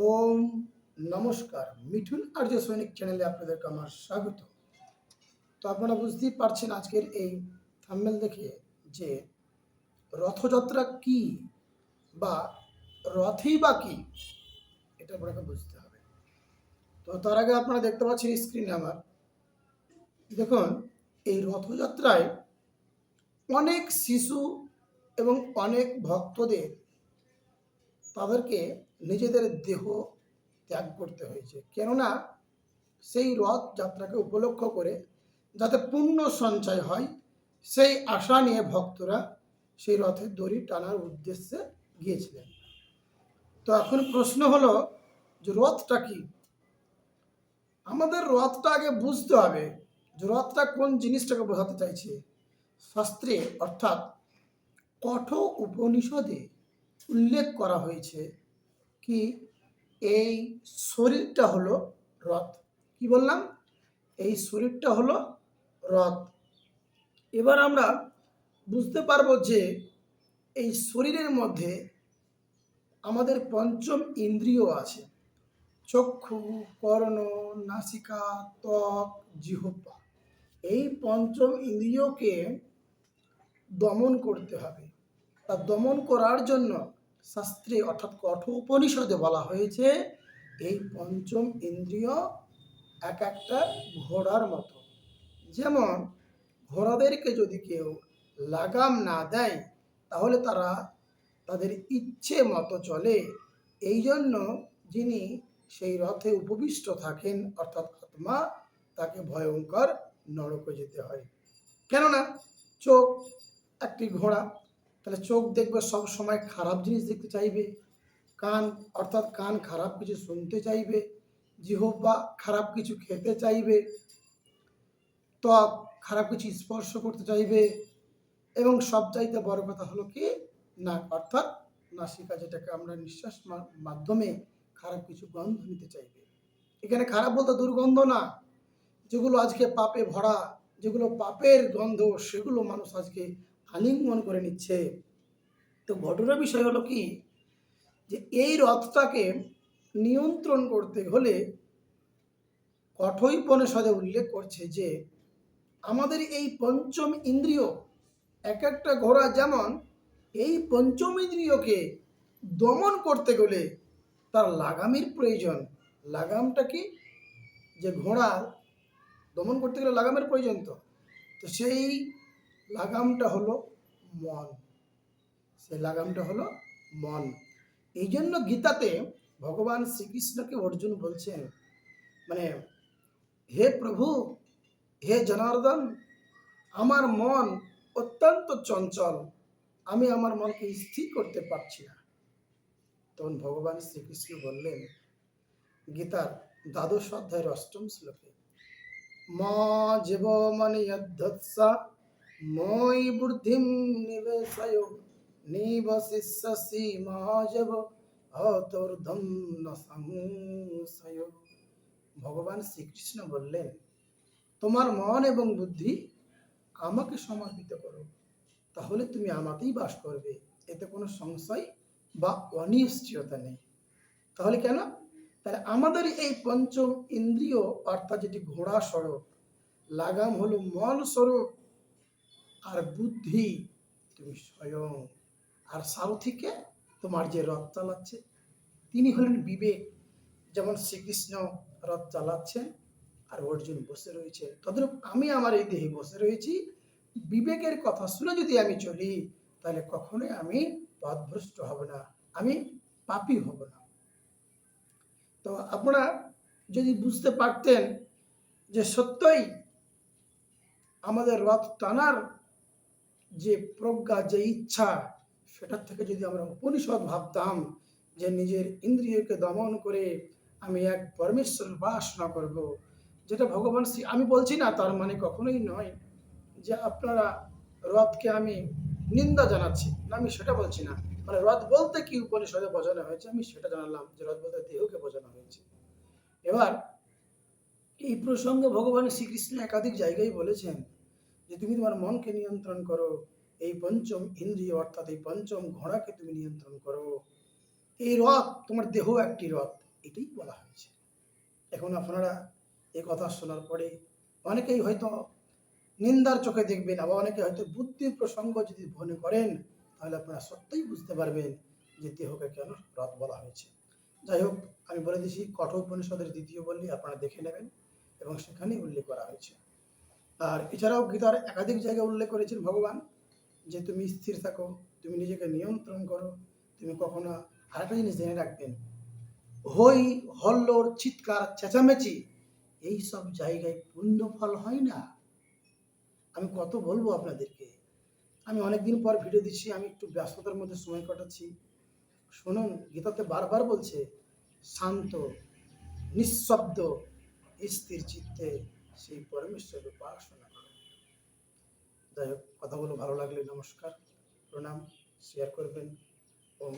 ওম নমস্কার। মিঠুন আর্য সৈনিক চ্যানেলে আপনাদেরকে আমার স্বাগত। তো আপনারা বুঝতেই পারছেন আজকের এই থাম্বেল দেখে যে রথযাত্রা কি বা রথই বা কি, এটা আপনাকে বুঝতে হবে। তো তার আগে আপনারা দেখতে পাচ্ছেন স্ক্রিনে আমার। দেখুন, এই রথযাত্রায় অনেক শিশু এবং অনেক ভক্তদের তাদেরকে নিজেদের দেহ ত্যাগ করতে হয়েছে। কেননা সেই রথ যাত্রাকে উপলক্ষ করে যাতে পুণ্য সঞ্চয় হয়, সেই আশা নিয়ে ভক্তরা সেই রথের দড়ি টানার উদ্দেশ্যে গিয়েছিলেন। তো এখন প্রশ্ন হলো যে রথটা কি? আমাদের রথটা আগে বুঝতে হবে যে রথটা কোন জিনিসটাকে বোঝাতে চাইছে। শাস্ত্রে অর্থাৎ কঠ উপনিষদে উল্লেখ করা হয়েছে কি? এই শরীরটা হলো রথ। কি বললাম? এই শরীরটা হলো রথ। এবার আমরা বুঝতে পারব যে এই শরীরের মধ্যে আমাদের পঞ্চম ইন্দ্রিয় আছে। চক্ষু, কর্ণ, নাসিকা, ত্বক, জিহ্বা। এই পঞ্চম ইন্দ্রিয়কে দমন করতে হবে। তা দমন করার জন্য শাস্ত্রে অর্থাৎ কঠোর উপনিষদে বলা হয়েছে, এই পঞ্চম ইন্দ্রিয় এক একটা ঘোড়ার মতো। যেমন, ঘোড়াদেরকে যদি কেউ লাগাম না দেয়, তাহলে তারা তাদের ইচ্ছে মতো চলে। এই জন্য যিনি সেই রথে উপবিষ্ট থাকেন, অর্থাৎ আত্মা, তাকে ভয়ঙ্কর নরকে যেতে হয়। কেননা, চোখ একটি ঘোড়া তাহলে চোখ দেখবে, সব সময় খারাপ জিনিস দেখতে চাইবে। কান, অর্থাৎ কান খারাপ কিছু শুনতে চাইবে, জিহ্বা খারাপ কিছু খেতে চাইবে, ত্বক খারাপ কিছু স্পর্শ করতে চাইবে, এবং সব চাইতে বড় কথা হলো কি? নাক, অর্থাৎ নাসিকা, যেটাকে আমরা নিঃশ্বাস মাধ্যমে খারাপ কিছু গন্ধ নিতে চাইবে। এখানে খারাপ বলতে দুর্গন্ধ না। যেগুলো আজকে পাপে ভরা, যেগুলো পাপের গন্ধ, সেগুলো মানুষ আজকে আলিঙ্গন করে নিচ্ছে। তো ঘটনার বিষয় হলো কি? যে এই রথটাকে নিয়ন্ত্রণ করতে হলে কঠোপনিষদে উল্লেখ করছে যে, আমাদের এই পঞ্চম ইন্দ্রিয় এক একটা ঘোড়া যেমন এই পঞ্চম ইন্দ্রিয়কে দমন করতে গেলে তার লাগামের প্রয়োজন। লাগামটা কি? যে ঘোড়া দমন করতে গেলে লাগামের প্রয়োজন তো। তো সেই লাগামটা হলো মন। সেই লাগামটা হলো মন। এই জন্য গীতাতে ভগবান শ্রীকৃষ্ণকে অর্জুন বলছেন মানে হে প্রভু, হে জনার্দন, আমার মন অত্যন্ত চঞ্চল, আমি আমার মনকে স্থির করতে পারছি না। তখন ভগবান শ্রীকৃষ্ণ বললেন, গীতার দ্বাদশ অধ্যায়ের অষ্টম শ্লোকে, মা জীব মানে মই বুদ্ধিম নিবেশয়, নিবশিষ্যসি মা জীব অতর্ধম সংশয় ভগবান শ্রীকৃষ্ণ বললেন, তোমার মন এবং বুদ্ধি আমাকে সমর্পিত করো, তাহলে তুমি আমাতেই বাস করবে। এতে কোনো সংশয় বা অনিশ্চয়তা নেই। তাহলে কেন? তাহলে আমাদের এই পঞ্চম ইন্দ্রিয়, অর্থাৎ যেটি ঘোড়া স্বরূপ, লাগাম হলো মন স্বরূপ আর বুদ্ধি, তুমি স্বয়ং। আর সারথিকে তোমার যে রথ চালাচ্ছে, তিনি হলেন বিবেক। যেমন শ্রীকৃষ্ণ রথ চালাচ্ছেন, আর অর্জুন বসে রয়েছে। তদ্রূপ আমি আমার এই দেহে বসে রয়েছি। বিবেকের কথা শুনে যদি আমি চলি, তাহলে কখনোই আমি পথভ্রষ্ট হব না। আমি পাপি হব না। তো আপনারা যদি বুঝতে পারতেন যে সত্যই আমাদের রথ টানার যে প্রজ্ঞা, যে ইচ্ছা, সেটার থেকে যদি আমরা উপনিষদ ভাবতাম যে নিজের ইন্দ্রিয়কে দমন করে আমি এক পরমেশ্বর উপাসনা করব, যেটা ভগবান শ্রী, আমি বলছি না তার মানে কখনোই নয় যে আপনারা রথকে আমি নিন্দা জানাচ্ছি, না আমি সেটা বলছি না। মানে রথ বলতে কি উপনিষদে বোঝানো হয়েছে? আমি সেটা জানালাম যে রথ বলতে দেহকে বোঝানো হয়েছে। এবার এই প্রসঙ্গে ভগবান শ্রীকৃষ্ণ একাধিক জায়গায় বলেছেন যে তুমি তোমার মনকে নিয়ন্ত্রণ করো। এই পঞ্চম ইন্দ্রিয় অর্থাৎ এই পঞ্চম ঘোড়াকে তুমি নিয়ন্ত্রণ করো। এই রথ, তোমার দেহ একটি রথ, এটাই বলা হয়েছে। এখন আপনারা এই কথা শোনার পরে অনেকেই হয়তো নিন্দার চোখে দেখবেন, আবার অনেকে হয়তো বুদ্ধি প্রসঙ্গ যদি মনে করেন, তাহলে আপনারা সত্যিই বুঝতে পারবেন যে দেহকে কেন রথ বলা হয়েছে। যাই হোক, আমি বলে দিছি, কঠোর উপনিষদের দ্বিতীয় বললি আপনারা দেখে নেবেন এবং সেখানেই উল্লেখ করা হয়েছে। আর এছাড়াও গীতার একাধিক জায়গায় উল্লেখ করেছেন ভগবান যে তুমি স্থির থাকো, তুমি নিজেকে নিয়ন্ত্রণ করো, তুমি কখনো আরেকটা জিনিস জেনে রাখবেন। হই হল্লোর চিৎকার চেঁচামেচি, এই সব জায়গায় পুণ্য ফল হয় না। আমি কত বলব আপনাদেরকে? আমি অনেকদিন পর ভিডিও দিচ্ছি, আমি একটু ব্যস্ততার মধ্যে সময় কাটাচ্ছি। শুনুন, গীতাতে বারবার বলছে, শান্ত, নিঃশব্দ, স্থির চিত্তে সেই পরমেশ্বরের উপাসনা করুন যাই হোক কথাগুলো ভালো লাগলে নমস্কার প্রণাম শেয়ার করবেন এবং